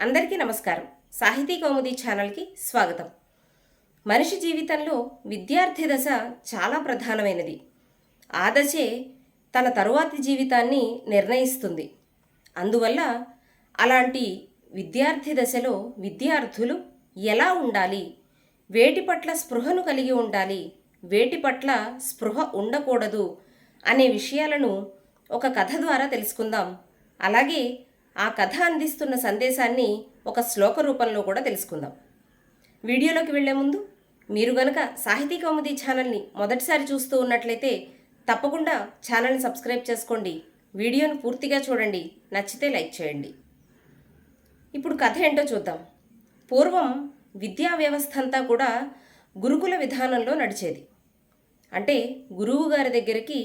అందరికీ నమస్కారం. సాహితీ కౌముది ఛానల్కి స్వాగతం. మనిషి జీవితంలో విద్యార్థి దశ చాలా ప్రధానమైనది. ఆ దశే తన తరువాతి జీవితాన్ని నిర్ణయిస్తుంది. అందువల్ల అలాంటి విద్యార్థి దశలో విద్యార్థులు ఎలా ఉండాలి? వేటి పట్ల స్పృహను కలిగి ఉండాలి? వేటి పట్ల స్పృహ ఉండకూడదు? అనే విషయాలను ఒక కథ ద్వారా తెలుసుకుందాం. అలాగే ఆ కథ అందిస్తున్న సందేశాన్ని ఒక శ్లోక రూపంలో కూడా తెలుసుకుందాం. వీడియోలోకి వెళ్ళే ముందు మీరు గనక సాహితీ కౌముది ఛానల్ని మొదటిసారి చూస్తూ ఉన్నట్లయితే తప్పకుండా ఛానల్ని సబ్స్క్రైబ్ చేసుకోండి. వీడియోను పూర్తిగా చూడండి. నచ్చితే లైక్ చేయండి. ఇప్పుడు కథ ఏంటో చూద్దాం. పూర్వం విద్యా వ్యవస్థ అంతా కూడా గురుకుల విధానంలో నడిచేది. అంటే గురువు గారి దగ్గరికి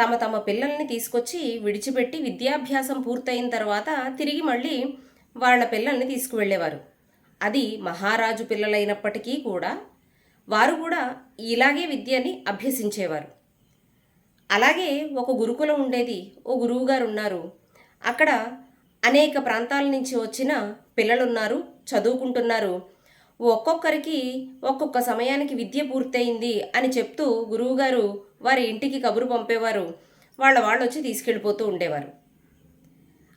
తమ తమ పిల్లల్ని తీసుకొచ్చి విడిచిపెట్టి విద్యాభ్యాసం పూర్తయిన తర్వాత తిరిగి మళ్ళీ వాళ్ళ పిల్లల్ని తీసుకువెళ్ళేవారు. అది మహారాజు పిల్లలైనప్పటికీ కూడా వారు కూడా ఇలాగే విద్యని అభ్యసించేవారు. అలాగే ఒక గురుకులం ఉండేది. ఓ గురువుగారు ఉన్నారు అక్కడ అనేక ప్రాంతాల నుంచి వచ్చిన పిల్లలున్నారు చదువుకుంటున్నారు. ఒక్కొక్కరికి ఒక్కొక్క సమయానికి విద్య పూర్తయింది అని చెప్తూ గురువుగారు వారి ఇంటికి కబురు పంపేవారు. వాళ్ళ వాళ్ళు వచ్చి తీసుకెళ్ళిపోతూ ఉండేవారు.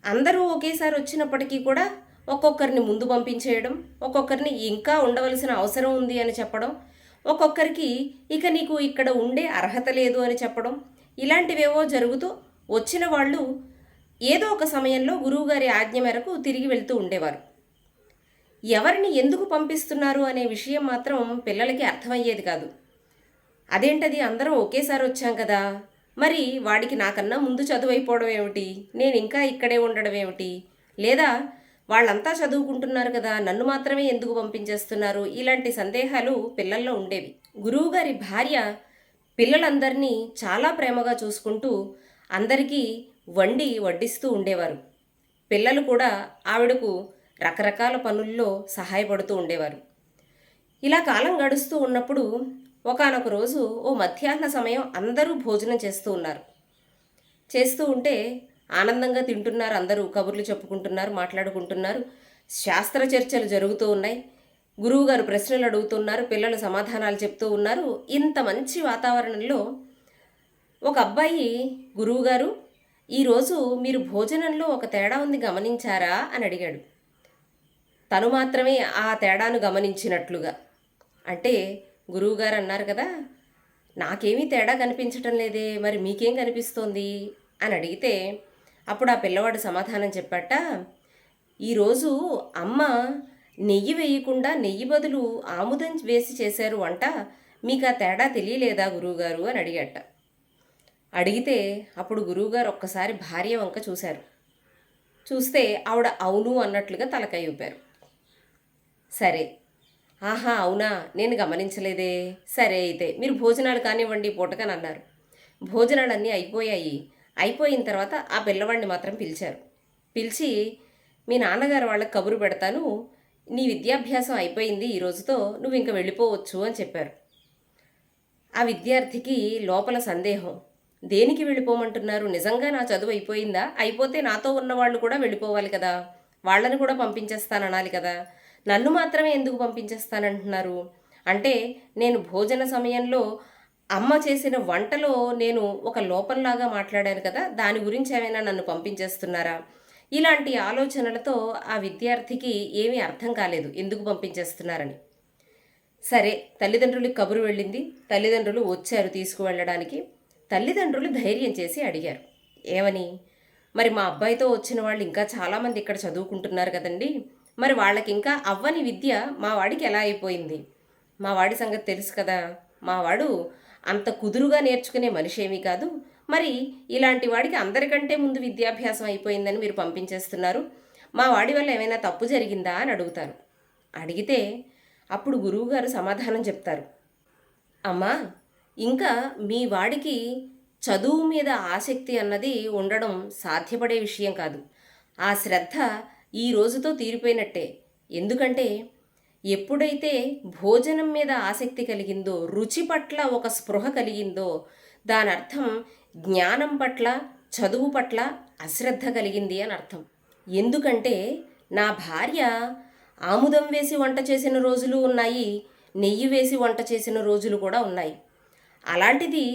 అందరూ ఒకేసారి వచ్చినప్పటికీ కూడా ఒక్కొక్కరిని ముందు పంపించేయడం ఒక్కొక్కరిని ఇంకా ఉండవలసిన అవసరం ఉంది అని చెప్పడం ఒక్కొక్కరికి ఇక నీకు ఇక్కడ ఉండే అర్హత లేదు అని చెప్పడం ఇలాంటివేవో జరుగుతూ వచ్చిన వాళ్ళు ఏదో ఒక సమయంలో గురువుగారి ఆజ్ఞ మేరకు తిరిగి వెళ్తూ ఉండేవారు. ఎవరిని ఎందుకు పంపిస్తున్నారు అనే విషయం మాత్రం పిల్లలకి అర్థమయ్యేది కాదు. అదేంటది? అందరం ఒకేసారి వచ్చాం కదా. మరి వాడికి నాకన్నా ముందు చదువు అయిపోవడం ఏమిటి? నేను ఇంకా ఇక్కడే ఉండడం ఏమిటి? లేదా వాళ్ళంతా చదువుకుంటున్నారు కదా నన్ను మాత్రమే ఎందుకు పంపించేస్తున్నారు? ఇలాంటి సందేహాలు పిల్లల్లో ఉండేవి. గురువుగారి భార్య పిల్లలందరినీ చాలా ప్రేమగా చూసుకుంటూ అందరికీ వండి వడ్డిస్తూ ఉండేవారు. పిల్లలు కూడా ఆవిడకు రకరకాల పనుల్లో సహాయపడుతూ ఉండేవారు. ఇలా కాలం గడుస్తూ ఉన్నప్పుడు ఒకానొక రోజు ఓ మధ్యాహ్న సమయం అందరూ భోజనం చేస్తూ ఉన్నారు. చేస్తూ ఉంటే ఆనందంగా తింటున్నారు అందరూ కబుర్లు చెప్పుకుంటున్నారు మాట్లాడుకుంటున్నారు. శాస్త్ర చర్చలు జరుగుతూ ఉన్నాయి. గురువుగారు ప్రశ్నలు అడుగుతున్నారు పిల్లలు సమాధానాలు చెప్తూ ఉన్నారు. ఇంత మంచి వాతావరణంలో ఒక అబ్బాయి గురువుగారు ఈరోజు మీరు భోజనంలో ఒక తేడా ఉంది గమనించారా? అని అడిగాడు. తను మాత్రమే ఆ తేడాను గమనించినట్లుగా. అంటే గురువుగారు అన్నారు కదా నాకేమీ తేడా కనిపించటం లేదే మరి మీకేం కనిపిస్తోంది? అని అడిగితే అప్పుడు ఆ పిల్లవాడు సమాధానం చెప్పాట ఈరోజు అమ్మ నెయ్యి వేయకుండా నెయ్యి బదులు ఆముదం వేసి చేశారు వంట మీకు ఆ తేడా తెలియలేదా గురువుగారు? అని అడిగట. అడిగితే అప్పుడు గురువుగారు ఒక్కసారి భార్య వంక చూశారు. చూస్తే ఆవిడ అవును అన్నట్లుగా తలకాయ ఊపారు. సరే ఆహా అవునా? నేను గమనించలేదే. సరే అయితే మీరు భోజనాలు కానివ్వండి పూటకని అన్నారు. భోజనాలన్నీ అయిపోయాయి. అయిపోయిన తర్వాత ఆ పిల్లవాడిని మాత్రం పిలిచారు. పిలిచి మీ నాన్నగారు వాళ్ళకి కబురు పెడతాను. నీ విద్యాభ్యాసం అయిపోయింది ఈ రోజుతో నువ్వు ఇంక వెళ్ళిపోవచ్చు అని చెప్పారు. ఆ విద్యార్థికి లోపల సందేహం. దేనికి వెళ్ళిపోమంటున్నారు? నిజంగా నా చదువు అయిపోయిందా? అయిపోతే నాతో ఉన్న వాళ్ళు కూడా వెళ్ళిపోవాలి కదా. వాళ్ళని కూడా పంపించేస్తాననాలి కదా. నన్ను మాత్రమే ఎందుకు పంపించేస్తానంటున్నారు? అంటే నేను భోజన సమయంలో అమ్మ చేసిన వంటలో నేను ఒక లోపంలాగా మాట్లాడాను కదా దాని గురించి ఏమైనా నన్ను పంపించేస్తున్నారా? ఇలాంటి ఆలోచనలతో ఆ విద్యార్థికి ఏమీ అర్థం కాలేదు ఎందుకు పంపించేస్తున్నారని. సరే తల్లిదండ్రులకి కబురు వెళ్ళింది. తల్లిదండ్రులు వచ్చారు తీసుకువెళ్ళడానికి. తల్లిదండ్రులు ధైర్యం చేసి అడిగారు. ఏమని? మరి మా అబ్బాయితో వచ్చిన వాళ్ళు ఇంకా చాలామంది ఇక్కడ చదువుకుంటున్నారు కదండీ. మరి వాళ్ళకి ఇంకా అవ్వని విద్య మా వాడికి ఎలా అయిపోయింది? మా వాడి సంగతి తెలుసు కదా. మా వాడు అంత కుదురుగా నేర్చుకునే మనిషి ఏమీ కాదు. మరి ఇలాంటి వాడికి అందరికంటే ముందు విద్యాభ్యాసం అయిపోయిందని మీరు పంపించేస్తున్నారు. మా వాడి వల్ల ఏమైనా తప్పు జరిగిందా అని అడుగుతారు. అడిగితే అప్పుడు గురువుగారు సమాధానం చెప్తారు. అమ్మా ఇంకా మీ వాడికి చదువు మీద ఆసక్తి అన్నది ఉండడం సాధ్యపడే విషయం కాదు. ఆ శ్రద్ధ ఈ రోజుతో తీరిపోయినట్టే. ఎందుకంటే ఎప్పుడైతే భోజనం మీద ఆసక్తి కలిగిందో రుచి పట్ల ఒక స్పృహ కలిగిందో దాని అర్థం జ్ఞానం పట్ల చదువు పట్ల అశ్రద్ధ కలిగింది అని అర్థం. ఎందుకంటే నా భార్య ఆముదం వేసి వంట చేసిన రోజులు ఉన్నాయి నెయ్యి వేసి వంట చేసిన రోజులు కూడా ఉన్నాయి. అలాంటిది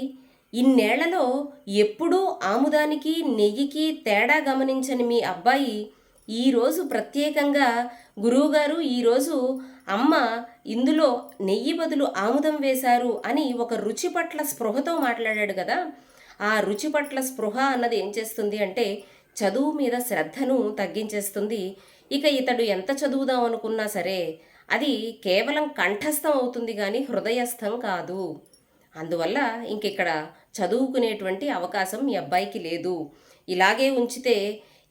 ఇన్నేళ్ళలో ఎప్పుడూ ఆముదానికి నెయ్యికి తేడా గమనించని మీ అబ్బాయి ఈరోజు ప్రత్యేకంగా గురువుగారు ఈరోజు అమ్మ ఇందులో నెయ్యి బదులు ఆముదం వేశారు అని ఒక రుచి పట్ల స్పృహతో మాట్లాడాడు కదా. ఆ రుచి పట్ల స్పృహ అన్నది ఏం చేస్తుంది అంటే చదువు మీద శ్రద్ధను తగ్గించేస్తుంది. ఇక ఇతడు ఎంత చదువుదాం అనుకున్నా సరే అది కేవలం కంఠస్థం అవుతుంది కానీ హృదయస్థం కాదు. అందువల్ల ఇంకిక్కడ చదువుకునేటువంటి అవకాశం మీ అబ్బాయికి లేదు. ఇలాగే ఉంచితే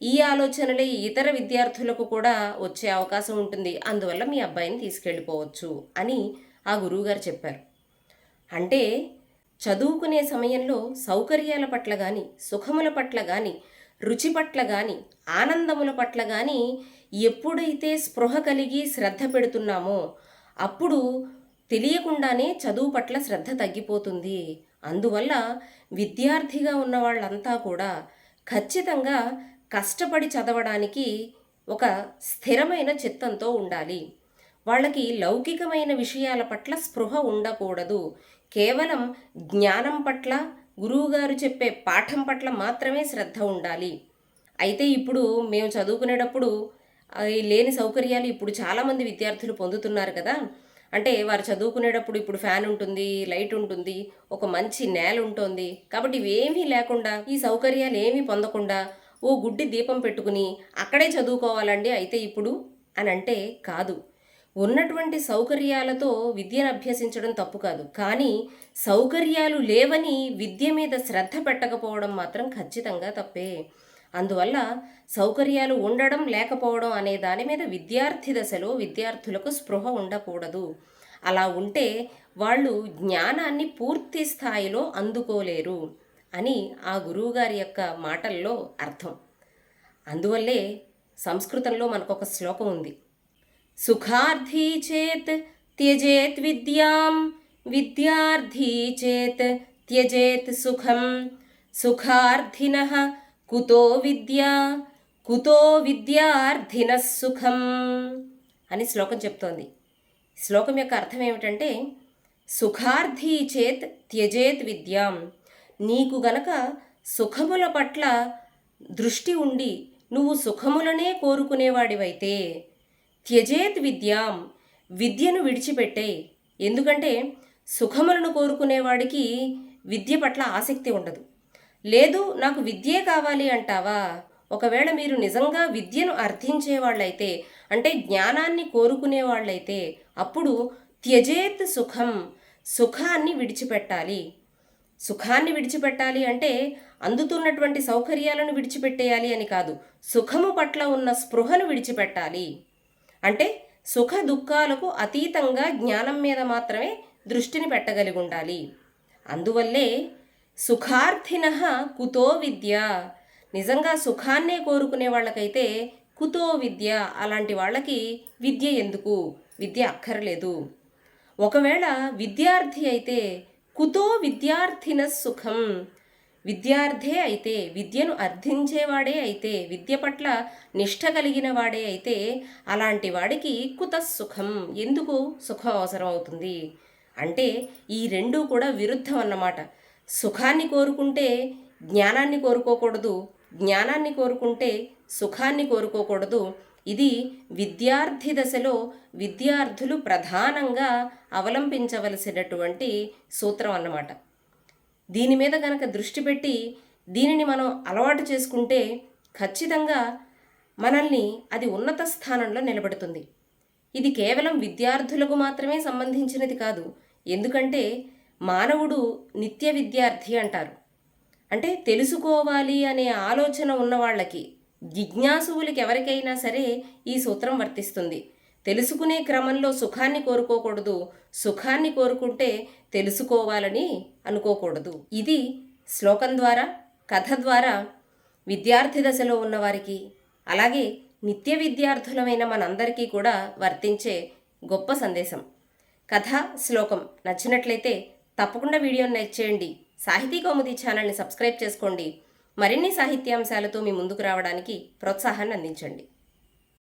ఈ ఆలోచనలే ఇతర విద్యార్థులకు కూడా వచ్చే అవకాశం ఉంటుంది. అందువల్ల మీ అబ్బాయిని తీసుకెళ్ళిపోవచ్చు అని ఆ గురువుగారు చెప్పారు. అంటే చదువుకునే సమయంలో సౌకర్యాల పట్ల కానీ సుఖముల పట్ల కానీ రుచి పట్ల కానీ ఆనందముల పట్ల కానీ ఎప్పుడైతే స్పృహ కలిగి శ్రద్ధ పెడుతున్నామో అప్పుడు తెలియకుండానే చదువు పట్ల శ్రద్ధ తగ్గిపోతుంది. అందువల్ల విద్యార్థిగా ఉన్న వాళ్ళంతా కూడా ఖచ్చితంగా కష్టపడి చదవడానికి ఒక స్థిరమైన చిత్తంతో ఉండాలి. వాళ్ళకి లౌకికమైన విషయాల పట్ల స్పృహ ఉండకూడదు. కేవలం జ్ఞానం పట్ల గురువుగారు చెప్పే పాఠం పట్ల మాత్రమే శ్రద్ధ ఉండాలి. అయితే ఇప్పుడు మేము చదువుకునేటప్పుడు లేని సౌకర్యాలు ఇప్పుడు చాలామంది విద్యార్థులు పొందుతున్నారు కదా. అంటే వారు చదువుకునేటప్పుడు ఇప్పుడు ఫ్యాన్ ఉంటుంది లైట్ ఉంటుంది ఒక మంచి నేల ఉంటుంది. కాబట్టి ఇవేమీ లేకుండా ఈ సౌకర్యాలు ఏమీ పొందకుండా ఓ గుడ్డి దీపం పెట్టుకుని అక్కడే చదువుకోవాలండి అయితే ఇప్పుడు అని అంటే కాదు. ఉన్నటువంటి సౌకర్యాలతో విద్యను అభ్యసించడం తప్పు కాదు. కానీ సౌకర్యాలు లేవని విద్య మీద శ్రద్ధ పెట్టకపోవడం మాత్రం ఖచ్చితంగా తప్పే. అందువల్ల సౌకర్యాలు ఉండడం లేకపోవడం అనే దాని మీద విద్యార్థి దశలో విద్యార్థులకు స్పృహ ఉండకూడదు. అలా ఉంటే వాళ్ళు జ్ఞానాన్ని పూర్తి స్థాయిలో అందుకోలేరు. అని ఆ గురువుగారి యొక్క మాటల్లో అర్థం. అందువల్లే సంస్కృతంలో మనకొక శ్లోకం ఉంది. సుఖార్థీ చేత్ త్యజేత్ విద్యాం విద్యార్థీ చేత్ త్యజేత్ సుఖం. సుఖార్థిన కుతో విద్యా కుతో విద్యార్థిన సుఖం అని శ్లోకం చెప్తోంది. శ్లోకం యొక్క అర్థం ఏమిటంటే సుఖార్థీ చేత్ త్యజేత్ విద్యాం నీకు గనక సుఖముల పట్ల దృష్టి ఉండి నువ్వు సుఖములనే కోరుకునేవాడివైతే త్యజేత్ విద్యాం విద్యను విడిచిపెట్టే. ఎందుకంటే సుఖములను కోరుకునేవాడికి విద్య పట్ల ఆసక్తి ఉండదు. లేదు నాకు విద్యే కావాలి అంటావా? ఒకవేళ మీరు నిజంగా విద్యను అర్థించేవాళ్ళైతే అంటే జ్ఞానాన్ని కోరుకునేవాళ్ళైతే అప్పుడు త్యజేత్ సుఖం సుఖాన్ని విడిచిపెట్టాలి. సుఖాన్ని విడిచిపెట్టాలి అంటే అందుతున్నటువంటి సౌకర్యాలను విడిచిపెట్టేయాలి అని కాదు సుఖము పట్ల ఉన్న స్పృహను విడిచిపెట్టాలి. అంటే సుఖ దుఃఖాలకు అతీతంగా జ్ఞానం మీద మాత్రమే దృష్టిని పెట్టగలిగి ఉండాలి. అందువల్లే సుఖార్థిన కుతో విద్య. నిజంగా సుఖాన్నే కోరుకునే వాళ్ళకైతే కుతో విద్య అలాంటి వాళ్ళకి విద్య ఎందుకు? విద్య అక్కర్లేదు. ఒకవేళ విద్యార్థి అయితే కుతో విద్యార్థిన సుఖం. విద్యార్థే అయితే విద్యను అర్థించేవాడే అయితే విద్య పట్ల నిష్ఠ కలిగిన వాడే అయితే అలాంటి వాడికి కుత సుఖం. ఎందుకు సుఖం అవసరం అవుతుంది అంటే ఈ రెండూ కూడా విరుద్ధం అన్నమాట. సుఖాన్ని కోరుకుంటే జ్ఞానాన్ని కోరుకోకూడదు జ్ఞానాన్ని కోరుకుంటే సుఖాన్ని కోరుకోకూడదు ఇది విద్యార్థి దశలో విద్యార్థులు ప్రధానంగా అవలంబించవలసినటువంటి సూత్రం అన్నమాట. దీని మీద కనుక దృష్టి పెట్టి దీనిని మనం అలవాటు చేసుకుంటే ఖచ్చితంగా మనల్ని అది ఉన్నత స్థానంలో నిలబెడుతుంది. ఇది కేవలం విద్యార్థులకు మాత్రమే సంబంధించినది కాదు. ఎందుకంటే మానవుడు నిత్య విద్యార్థి అంటారు. అంటే తెలుసుకోవాలి అనే ఆలోచన ఉన్న వాళ్ళకి జిజ్ఞాసువులకి ఎవరికైనా సరే ఈ సూత్రం వర్తిస్తుంది. తెలుసుకునే క్రమంలో సుఖాన్ని కోరుకోకూడదు. సుఖాన్ని కోరుకుంటే తెలుసుకోవాలని అనుకోకూడదు. ఇది శ్లోకం ద్వారా కథ ద్వారా విద్యార్థి దశలో ఉన్నవారికి అలాగే నిత్య విద్యార్థులమైన మనందరికీ కూడా వర్తించే గొప్ప సందేశం. కథ శ్లోకం నచ్చినట్లయితే తప్పకుండా వీడియోని లైక్ చేయండి. సాహితీ కౌముది ఛానల్ని సబ్స్క్రైబ్ చేసుకోండి. మరిన్ని సాహిత్యాంశాలతో మీ ముందుకు రావడానికి ప్రోత్సాహాన్ని అందించండి.